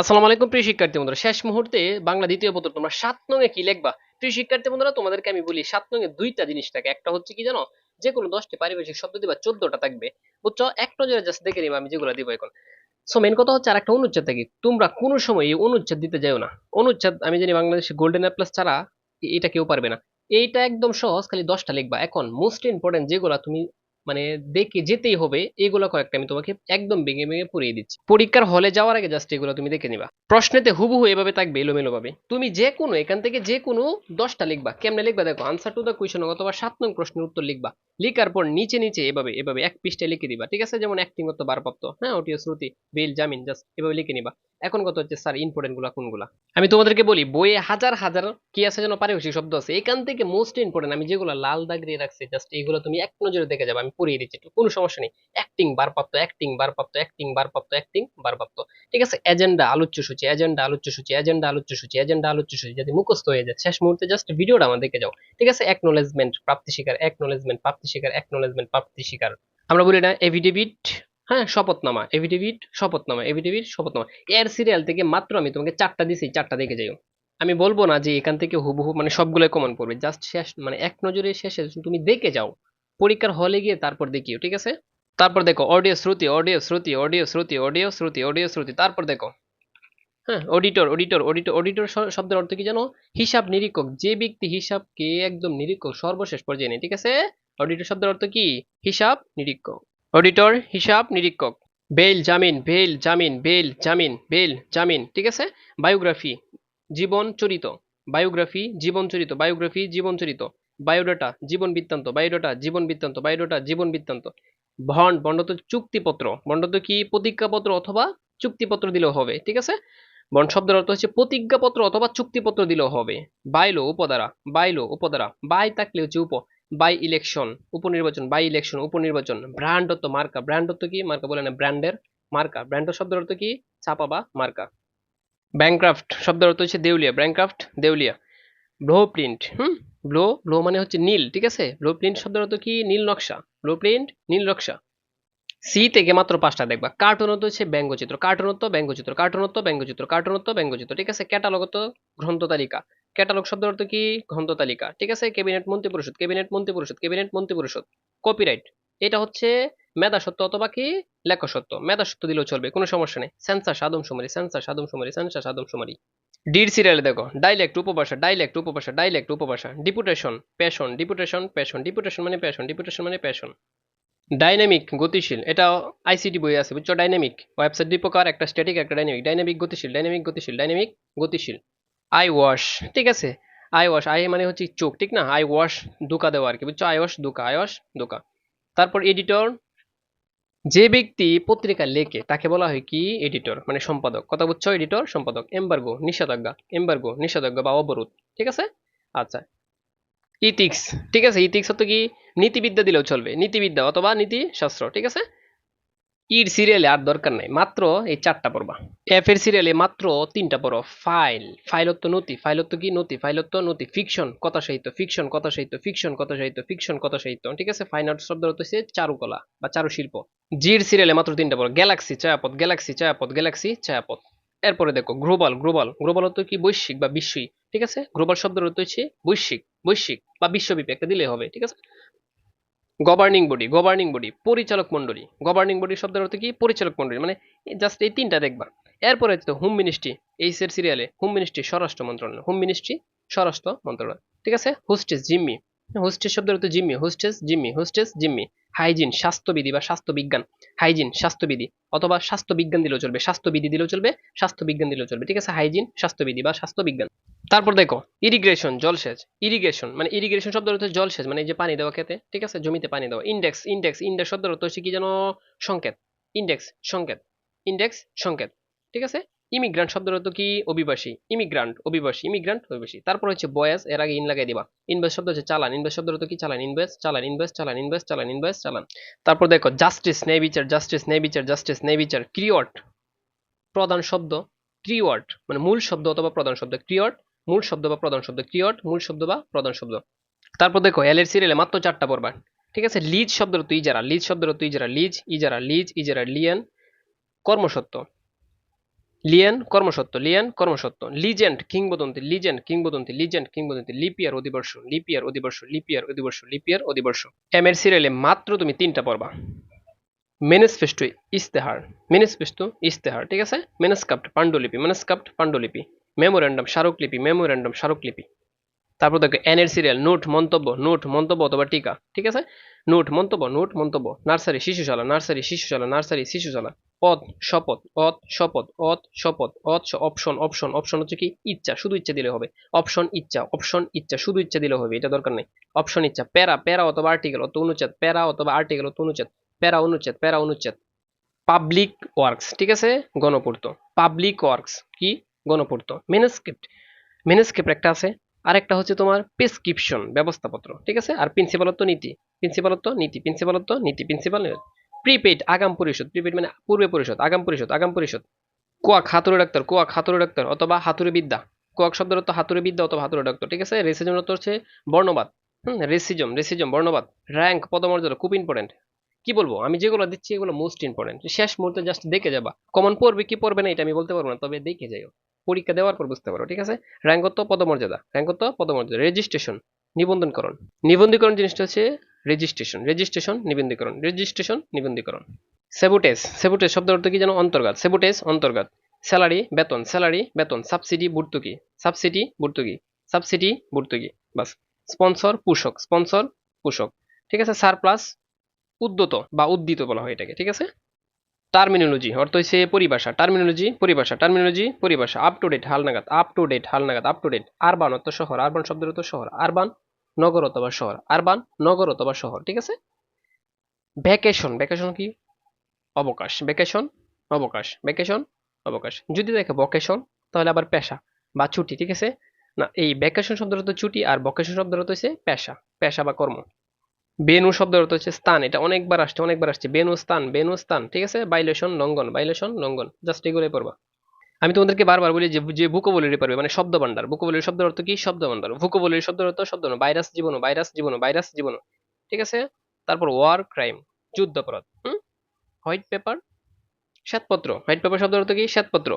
আসসালামু আলাইকুম, প্রিয় শিক্ষার্থী বন্ধুরা। শেষ মুহূর্তে বাংলা দ্বিতীয় পত্র তোমরা সাত নঙে কি লিখবা? প্রিয় শিক্ষার্থী বন্ধুরা, তোমাদেরকে আমি বলি, সাত নঙে দুইটা জিনিস থাকে। একটা হচ্ছে কি জানো? যে কোনো দশটি পারিভাষিক শব্দ দিবা, চোদ্দটা থাকবে। বুঝছ? এক নজরে জাস্ট দেখে নিবা, আমি যেগুলো দিব এখন। সো মেন কথা হচ্ছে আর একটা অনুচ্ছেদ থাকে। তোমরা কোনো সময় এই অনুচ্ছেদ দিতে যাও না। অনুচ্ছেদ, আমি জানি বাংলাদেশে গোল্ডেন প্লাস ছাড়া এটা কেউ পারবে না। এইটা একদম সহজ, খালি দশটা লিখবা। এখন মোস্ট ইম্পর্টেন্ট যেগুলা তুমি মানে দেখে যেতেই হবে, এগুলো কয়েকটা আমি তোমাকে একদম ভেঙে ভেঙে পড়িয়ে দিচ্ছি। পরীক্ষার হলে যাওয়ার আগে জাস্ট এগুলো তুমি দেখে নিবা। প্রশ্নেতে হুবহু এভাবে থাকবে, এলোমেলো ভাবে। তুমি যে কোনো, এখান থেকে যে কোনো দশটা লিখবা। কেমনে লিখবা দেখো? আনসার টু দ্য কোয়েশন অথবা সাত নং প্রশ্নের উত্তর লিখবা। লিখার পর নিচে নিচে এভাবে এভাবে এক পৃষ্ঠায় লিখে দিবা। ঠিক আছে? যেমন অ্যাক্টিং অত বারপ্রাপ্ত হ্যাঁ ওটিও শ্রুতি, বেল, জামিন জাস্ট এভাবে লিখে নিবা। এখন কত হচ্ছে, স্যার ইম্পর্টেন্টগুলা, কোনগুলা? আমি তোমাদেরকে বলি, বইয়ে হাজার হাজার কি আছে যেন পারিভাষিক শব্দ আছে, এখান থেকে মোস্ট ইম্পর্টেন্ট আমি যেগুলো লাল দাগ দিয়ে রাখছি জাস্ট এইগুলো তুমি এক নজরে দেখে যাবে, আমি পড়িয়ে দিচ্ছি কোনো সমস্যা নেই। অ্যাক্টিং বারপ্রাপ্ত অ্যাক্টিং বারপ্রাপ্ত অ্যাক্টিং বারপ্রাপ্ত অ্যাক্টিং বারপ্রাপ্ত ঠিক আছে? এজেন্ডা আলোচ্য সূচি এজেন্ডা আলোচ্য সূচি এজেন্ডা আলোচ্য সূচি এজেন্ডা আলোচ্য সূচি যদি মুখস্থ হয়ে যায়। শেষ মুহূর্তে জাস্ট ভিডিওটা আমার দেখে যাও। ঠিক আছে? একনোলেজমেন্ট প্রাপ্তি শিকার একনোলেজমেন্ট প্রাপ্তি শিকার একনোলেজমেন্ট প্রাপ্তি শিকার আমরা বলি না, এভিডেভিট হ্যাঁ শপথনামা এভিডেভিট শপথনামা এভিডেভিট শপথনামা। এর সিরিয়াল থেকে মাত্র আমি তোমাকে চারটা দিছি, চারটা দেখে যাও আমি বলব না যে এখান থেকে হুবহু মানে সবগুলো কমন পড়বে। জাস্ট শেষ মানে এক নজরে শেষে তুমি দেখে যাও। পরীক্ষার হলে গিয়ে তারপর দেখিও, ঠিক আছে? তারপর দেখো অডিও শ্রুতি অডিও শ্রুতি অডিও শ্রুতি অডিও শ্রুতি অডিও শ্রুতি, তারপর দেখো। হ্যাঁ অডিটর অডিটর অডিটর অডিটর শব্দের অর্থ কি জানো? হিসাব নিরীক্ষক, যে ব্যক্তি হিসাবকে একদম নিরীক্ষক সর্বশেষ পর্যায়ে নেই ঠিক আছে? অডিটর শব্দের অর্থ কি? হিসাব নিরীক্ষক। অডিটর হিসাব, নিরীক্ষক। বেল, জামিন বেল জামিন বেল জামিন বেল, জামিন, ঠিক আছে? বায়োগ্রাফি জীবন চরিত। বায়োগ্রাফি জীবন চরিত। বায়োগ্রাফি জীবন চরিত। বায়োডাটা জীবন বৃত্তান্ত। বায়োডাটা জীবন বৃত্তান্ত। বায়োডাটা জীবন বৃত্তান্ত। বন্ড বন্ড তো চুক্তিপত্র। বন্ড তো কি? প্রতিজ্ঞাপত্র অথবা চুক্তিপত্র দিলেও হবে, ঠিক আছে? বন্ড শব্দের অর্থ হচ্ছে প্রতিজ্ঞাপত্র অথবা চুক্তিপত্র দিলেও হবে। বাইলো উপদ্বারা বাইলো উপদ্বারা বাই থাকলে হচ্ছে উপ। বাই ইলেকশন উপনির্বাচন বাই ইলেকশন উপনির্বাচন ব্র্যান্ড অর্থ মার্কা ব্র্যান্ড অর্থ কি? মার্কা বলে না ব্র্যান্ডের মার্কা ব্র্যান্ডের শব্দের অর্থ কি? ছাপা বা মার্কা ব্যাংক্রাফট শব্দের অর্থ হচ্ছে দেউলিয়া ব্যাংক্রাফট দেউলিয়া। ব্লো প্রিন্ট হুম? ব্লো ব্লো মানে হচ্ছে নীল, ঠিক আছে? ব্লো প্রিন্ট শব্দের অর্থ কি? নীল নকশা। ব্লো প্রিন্ট নীল নকশা। সি থেকে মাত্র পাঁচটা দেখবা। কার্টুনত হচ্ছে ব্যঙ্গচিত্র। কার্টুনত্ব ব্যঙ্গচিত্র। কার্টুনত্ব ব্যঙ্গচিত্র। কার্টুনত্ব ব্যঙ্গচিত্র, ঠিক আছে? ক্যাটালগত গ্রন্থ তালিকা। ক্যাটালগ শব্দের অর্থ কি? গ্রন্থ তালিকা। ঠিক আছে? ক্যাবিনেট মন্ত্রী পরিষদ, ক্যাবিনেট মন্ত্রী পরিষদ, ক্যাবিনেট মন্ত্রী পরিষদ। কপিরাইট এটা হচ্ছে মেধা সত্য অথবা কি? লেখা সত্য। মেধা সত্য দিলেও চলবে, কোনো সমস্যা নেই। সেন্সার সাদম সুমারি সেন্সার সাদম সুমারি সেন্সার সাদম সুমারি। ডির সিরিয়ালে দেখো ডাইলেক্ট উপভাষা ডাইলেক্ট উপভাষা ডাইলেক্ট উপভাষা। ডিপুটেশন প্যাশন ডিপুটেশন প্যাশন ডিপুটেশন মানে প্যাশন ডিপুটেশন মানে প্যাশন ডাইনামিক গতিশীল। এটা আইসিটি বই আছে, বুঝছ? ডাইনামিক ওয়েবসাইট দুই প্রকার, একটা স্ট্যাটিক একটা ডাইনামিক ডাইনামিক গতিশীল ডাইনামিক গতিশীল ডাইনামিক গতিশীল। আই ওয়াশ, ঠিক আছে? আই ওয়াশ, আই মানে হচ্ছে চোখ, ঠিক না? আই ওয়াশ দুকা দেওয়া আর কি বুঝছ? আই ওয়াশ দুকা, আই ওয়াশ দুকা। তারপর এডিটর, যে ব্যক্তি পত্রিকা লেখে, তাকে বলা হয় কি? এডিটর মানে সম্পাদক। কথা বুঝছ? এডিটর, সম্পাদক। এম্বার্গো, নিষেধাজ্ঞা। এম্বার্গো, নিষেধাজ্ঞা বা অবরোধ, ঠিক আছে? আচ্ছা। ইথিক্স, ঠিক আছে? ইথিক্স হতো কি? নীতিবিদ্যা দিলেও চলবে। নীতিবিদ্যা অথবা নীতিশাস্ত্র, ঠিক আছে? ইর সিরিয়ালে আর দরকার নাই। মাত্র এই চারটা পড়বা। এফ এর সিরিয়ালে মাত্র তিনটা পড়ো। ফাইল ফাইলত্ব নথি। ফাইলত্ব কি নথি? ফাইলত্ব নথি। ফিকশন কথা সাহিত্য। ফিকশন কথা সাহিত্য। ফিকশন কথা সাহিত্য। ফিকশন কথা সাহিত্য। ঠিক আছে? ফাইন আর্ট শব্দ হচ্ছে চারুকলা বা চারুশিল্প। জির সিরিয়ালে মাত্র তিনটা পড়ো। গ্যালাক্সি ছায়াপথ গ্যালাক্সি ছায়াপথ গ্যালাক্সি ছায়াপথ এরপরে দেখো গ্লোবাল গ্লোবাল গ্লোবাল অর্থ কি? বৈশ্বিক বা বিশ্বই ঠিক আছে? গ্লোবাল শব্দের অর্থ হচ্ছে বৈশ্বিক। বৈশ্বিক বা বিশ্বব্যাপী। একটা দিলে হবে। ঠিক আছে? গভর্নিং বডি গভর্নিং বডি পরিচালক মন্ডলী গভর্নিং বডি শব্দের অর্থ কি? পরিচালক মন্ডলী মানে জাস্ট এই তিনটা দেখবা। এরপরে তো হোম মিনিস্ট্রি এই সের সিরিয়ালে হোম মিনিস্ট্রি স্বরাষ্ট্র মন্ত্রণালয়। হোম মিনিস্ট্রি স্বরাষ্ট্র মন্ত্রণালয়। ঠিক আছে? হোস্টেস জিম্মি। হোস্টেস শব্দের অর্থ জিম্মি। হোস্টেস জিম্মি। হোস্টেস জিম্মি। হাইজিন স্বাস্থ্যবিধি বা স্বাস্থ্যবিজ্ঞান। হাইজিন স্বাস্থ্যবিধি। অথবা স্বাস্থ্যবিজ্ঞান দিলেও চলবে, স্বাস্থ্যবিধি দিলেও চলবে, স্বাস্থ্যবিজ্ঞান দিলেও চলবে। ঠিক আছে? হাইজিন স্বাস্থ্যবিধি বা স্বাস্থ্যবিজ্ঞান। তারপর দেখো ইরিগ্রেশন জলসেচ ইরিগেশন মানে ইরিগেশন শব্দের অর্থ জলসেচ মানে যে পানি দেওয়া খেতে ঠিক আছে? জমিতে পানি দেওয়া। ইন্ডেক্স ইন্ডেক্স ইন্ডেক্স শব্দের অর্থ হচ্ছে কি যেন? সংকেত। ইন্ডেক্স সংকেত। ইন্ডেক্স সংকেত। ঠিক আছে? ইমিগ্রান্ট শব্দের অর্থ কি? অভিবাসী। ইমিগ্রান্ট অভিবাসী। ইমিগ্রান্ট অভিবাসী। তারপর হচ্ছে বয়েস এর আগে ইন লাগাই দিবা। ইনভেস্ট শব্দ হচ্ছে চালান। ইনভেস্ট শব্দের অর্থ কি? চালান। ইনভেস্ট চালান। ইনভেস্ট চালান। ইনভেস্ট চালান। ইনভেস্ট চালান। তারপর দেখো জাস্টিস ন্যায় বিচার জাস্টিস ন্যায় বিচার জাস্টিস ন্যায় বিচার ক্রিয়ট প্রধান শব্দ ক্রিওয়ার্ড মানে মূল শব্দ অথবা প্রধান শব্দ ক্রিয়ট মূল শব্দ বা প্রধান শব্দ ক্রিয়ট মূল শব্দ বা প্রধান শব্দ। তারপর দেখো এল এর সিরিয়ালে মাত্র চারটা পড়বা ঠিক আছে? লিজ শব্দের অর্থ ইজারা, লিজ শব্দের অর্থ ইজারা, লিজ ইজারা লিজ, ইজারা, লিয়ান, কর্মসত্ত্ব। লিয়েন কর্মসত্ত্ব, লিয়েন কর্মসত্য লিজেন্ড কিংবদন্তি লিজেন্ড কিংবদন্তি লিজেন্ড কিংবদন্তি, লিপিয়ার অধিবর্ষ লিপিয়ার অধিবর্ষ লিপিয়ার অধিবর্ষ লিপিয়ার অধিবর্ষ। এম এর সিরিয়ালে মাত্র তুমি তিনটা পড়বা মেনেসফেস্টো ইস্তেহার মেনেসফেস্টো ইস্তেহার, ঠিক আছে? মেনেসকাপ্ট, পাণ্ডুলিপি মেনেসকাপ্ট, পাণ্ডুলিপি। মেমোরেন্ডাম স্মারকলিপি মেমোরেন্ডাম স্মারকলিপি। তারপর দেখো এন এর সিরিয়াল নোট, মন্তব্য নোট, মন্তব্য অথবা টিকা, ঠিক আছে? নোট, মন্তব্য নোট, মন্তব্য, নার্সারি, শিশুশালা নার্সারি শিশুশালা নার্সারি, শিশুশালা অত শপথ অত শপথ অত শপথ অত অপশন অপশন অপশন হচ্ছে কি? ইচ্ছা, শুধু ইচ্ছা দিলে হবে। অপশন, ইচ্ছা অপশন, ইচ্ছা, শুধু ইচ্ছা দিলে হবে, এটা দরকার নেই। অপশন, ইচ্ছা, প্যারা প্যারা অথবা আর্টিকেল অত অনুচ্ছেদ, প্যারা অথবা আর্টিকেল অত অনুচ্ছেদ, প্যারা অনুচ্ছেদ প্যারা অনুচ্ছেদ। পাবলিক ওয়ার্কস ঠিক আছে? গণপূর্ত। পাবলিক ওয়ার্কস কি? গণপূর্ত। মেনেস্ক্রিপ্ট মেনেস্ক্রিপ্ট একটা আছে আর একটা হচ্ছে তোমার প্রেসক্রিপশন ব্যবস্থাপত্র, ঠিক আছে? আর প্রিন্সিপালত্ব নীতি। প্রিন্সিপালত্ব নীতি প্রিন্সিপালত্ব নীতি প্রিন্সিপাল প্রিপেড আগাম পরিশোধ। প্রিপেড মানে পূর্বে পরিশোধ, আগাম পরিশোধ আগাম পরিশোধ। কোয়াক হাতুড়ে ডাক্তার, কোয়াক হাতুড়ে ডাক্তার অথবা হাতুড়ে বিদ্যা। কোয়াক শব্দের অর্থ হাতুড়ে বিদ্যা অথবা হাতুড়ে ডাক্তার, ঠিক আছে? রেসিজম অর্থ হচ্ছে বর্ণবাদ। হুম রেসিজম রেসিজম বর্ণবাদ। র্যাঙ্ক পদমর্যাদা, খুব ইম্পর্টেন্ট কি বলব? আমি যেগুলো দিচ্ছি, এগুলো মোস্ট ইম্পর্টেন্ট শেষ মুহূর্তে জাস্ট দেখে যাবা। কমন পড়বে কি পড়বে না, এটা আমি বলতে পারব না, তবে দেখে যাইও। পরীক্ষা দেওয়ার পর বুঝতে পারো, ঠিক আছে? র্যাঙ্কত্ব পদমর্যাদা। র্যাঙ্কত্ব পদমর্যাদা। রেজিস্ট্রেশন নিবন্ধনকরণ। নিবন্ধীকরণ জিনিসটা হচ্ছে রেজিস্ট্রেশন রেজিস্ট্রেশন নিবন্ধীকরণ। রেজিস্ট্রেশন নিবন্ধীকরণ। সেবুটেস সেবুটেস শব্দ অর্থ কি যেন? অন্তর্গত সেবুটেস অন্তর্গত স্যালারি বেতন। স্যালারি বেতন। সাবসিডি ভর্তুকি। সাবসিডি ভর্তুকি। সাবসিডি ভর্তুকি। বাস। স্পন্সর পোষক। স্পন্সর পোষক। ঠিক আছে? সারপ্লাস উদ্যত বা উদ্দিত বলা হয় এটাকে। ঠিক আছে? টার্মিনোলজি অর্থ হচ্ছে পরিভাষা। টার্মিনোলজি পরিভাষা। টার্মিনোলজি পরিভাষা। আপ টু ডেট হালনাগাদ আপ টু ডেট হালনাগাদ আপ টু ডেট আরবান অর্থ শহর। আরবান শব্দের অর্থ শহর। আরবান নগর অথবা শহর। আরবান নগর অথবা শহর। ঠিক আছে? ভ্যাকেশন ভ্যাকেশন কি? অবকাশ। ভ্যাকেশন অবকাশ। ভ্যাকেশন অবকাশ। যদি দেখে ভকেশন তাহলে আবার পেশা বা ছুটি, ঠিক আছে? না, এই ভ্যাকেশন শব্দের অর্থ ছুটি আর ভকেশন অর্থ হচ্ছে পেশা। পেশা বা কর্ম। বেনু শব্দের অর্থ হচ্ছে স্থান। এটা অনেকবার আসছে অনেকবার আসছে। বেনু স্থান বেনু স্থান, ঠিক আছে? বাইলেশন লঙ্ঘন বাইলেশন লঙ্ঘন। জাস্ট এগুলোই পড়বা। আমি তোমাদেরকে বারবার বলি যে যে ভুকোবলিটি পারবে মানে শব্দ ভান্ডার ভুকোবলির শব্দের অর্থ কি? শব্দ ভান্ডার ভুকোবলির শব্দের অর্থ শব্দ ভাইরাস জীবন ভাইরাস জীবন ভাইরাস জীবন ঠিক আছে? তারপর ওয়ার ক্রাইম যুদ্ধ অপরাধ। হুম? হোয়াইট পেপার শ্বেতপত্র। হোয়াইট পেপার শব্দের অর্থ কি? শ্বেতপত্র।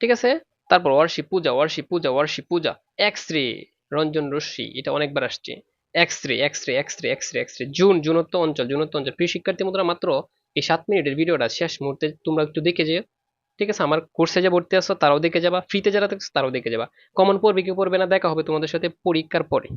ঠিক আছে? তারপর ওয়ার্শিপ পূজা ওয়ার্শিপ পূজা ওয়ার্শিপ পূজা। এক্স রে রঞ্জন রশ্মি। এটা অনেকবার আসছে। X ray X ray X ray X ray X ray June জুনত্ব অঞ্চল জুনত্ব অঞ্চল। প্রিয় শিক্ষার্থী মুদ্রা মাত্র এই সাত মিনিটের ভিডিওটা শেষ মুহূর্তে তোমরা একটু দেখে যেও। ঠিক আছে? আমার কোর্সে যে ভর্তি আসো তারাও দেখে যাবা। ফ্রিতে যারা থাকছো তারাও দেখে যাবা। কমন পড়বে কি পড়বে না, দেখা হবে তোমাদের সাথে পরীক্ষার পরে।